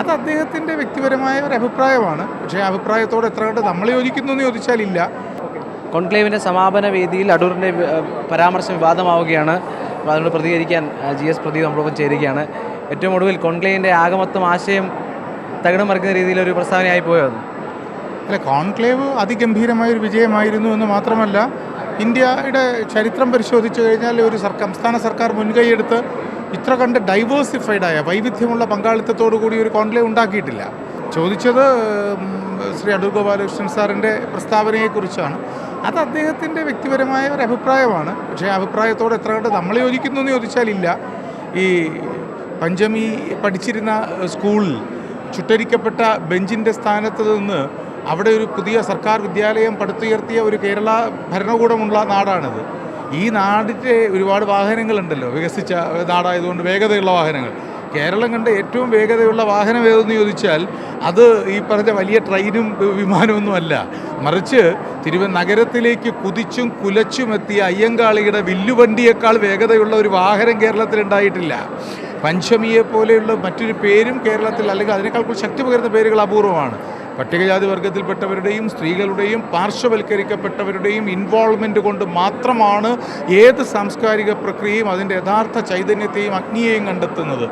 അത് അദ്ദേഹത്തിന്റെ വ്യക്തിപരമായ ഒരു അഭിപ്രായമാണ്. പക്ഷേ ആ അഭിപ്രായത്തോട് എത്ര കണ്ട് നമ്മൾ യോജിക്കുന്നു എന്ന് ചോദിച്ചാൽ ഇല്ല. കോൺക്ലേവിന്റെ സമാപന വേദിയിൽ അടൂറിന്റെ പരാമർശം വിവാദമാവുകയാണ്. അപ്പോൾ അതിനോട് പ്രതികരിക്കാൻ ജി എസ് പ്രദീപ് നമ്മളൊപ്പം ചേരുകയാണ്. ഏറ്റവും ഒടുവിൽ കോൺക്ലേവിന്റെ ആകമത്വം ആശയം തകിടം മറിക്കുന്ന രീതിയിൽ ഒരു പ്രസ്താവനയായി പോയത് അല്ല കോൺക്ലേവ് അതിഗംഭീരമായ ഒരു വിജയമായിരുന്നു എന്ന് മാത്രമല്ല ഇന്ത്യയുടെ ചരിത്രം പരിശോധിച്ചു കഴിഞ്ഞാൽ ഒരു സംസ്ഥാന സർക്കാർ മുൻകൈയെടുത്ത് ഇത്ര കണ്ട് ഡൈവേഴ്സിഫൈഡായ വൈവിധ്യമുള്ള പങ്കാളിത്തത്തോടു കൂടി ഒരു കോൺക്ലേവ് ഉണ്ടാക്കിയിട്ടില്ല. ചോദിച്ചത് ശ്രീ അടൂർ ഗോപാലകൃഷ്ണൻ സാറിന്റെ പ്രസ്താവനയെക്കുറിച്ചാണ്. അത് അദ്ദേഹത്തിന്റെ വ്യക്തിപരമായ ഒരു അഭിപ്രായമാണ്. പക്ഷേ അഭിപ്രായത്തോടെ എത്ര കണ്ട് നമ്മൾ യോജിക്കുന്നു എന്ന് ചോദിച്ചാലില്ല ഈ പഞ്ചമി പഠിച്ചിരുന്ന സ്കൂളിൽ ചുട്ടരിക്കപ്പെട്ട ബെഞ്ചിന്റെ സ്ഥാനത്ത് നിന്ന് അവിടെ ഒരു പുതിയ സർക്കാർ വിദ്യാലയം പടുത്തുയർത്തിയ ഒരു കേരള ഭരണകൂടമുള്ള നാടാണിത്. ഈ നാടിന്റെ ഒരുപാട് വാഹനങ്ങളുണ്ടല്ലോ. വികസിച്ച നാടായതുകൊണ്ട് വേഗതയുള്ള വാഹനങ്ങൾ. കേരളം കണ്ട ഏറ്റവും വേഗതയുള്ള വാഹനം ഏതെന്ന് ചോദിച്ചാൽ അത് ഈ പറഞ്ഞ വലിയ ട്രെയിനും വിമാനമൊന്നുമല്ല. മറിച്ച് തിരുവ നഗരത്തിലേക്ക് കുതിച്ചും കുലച്ചും എത്തിയ അയ്യങ്കാളിയുടെ വില്ലുവണ്ടിയേക്കാൾ വേഗതയുള്ള ഒരു വാഹനം കേരളത്തിലുണ്ടായിട്ടില്ല. പഞ്ചമിയെ പോലെയുള്ള മറ്റൊരു പേരും കേരളത്തിൽ അല്ലെങ്കിൽ അതിനേക്കാൾ ശക്തി പകരുന്ന പേരുകൾ അപൂർവമാണ്. പട്ടികജാതി വർഗത്തിൽപ്പെട്ടവരുടെയും സ്ത്രീകളുടെയും പാർശ്വവൽക്കരിക്കപ്പെട്ടവരുടെയും ഇൻവോൾവ്മെന്റ് കൊണ്ട് മാത്രമാണ് ഏത് സാംസ്കാരിക പ്രക്രിയയും അതിന്റെ യഥാർത്ഥ ചൈതന്യത്തെയും അഗ്നിയെയും കണ്ടെത്തുന്നത്.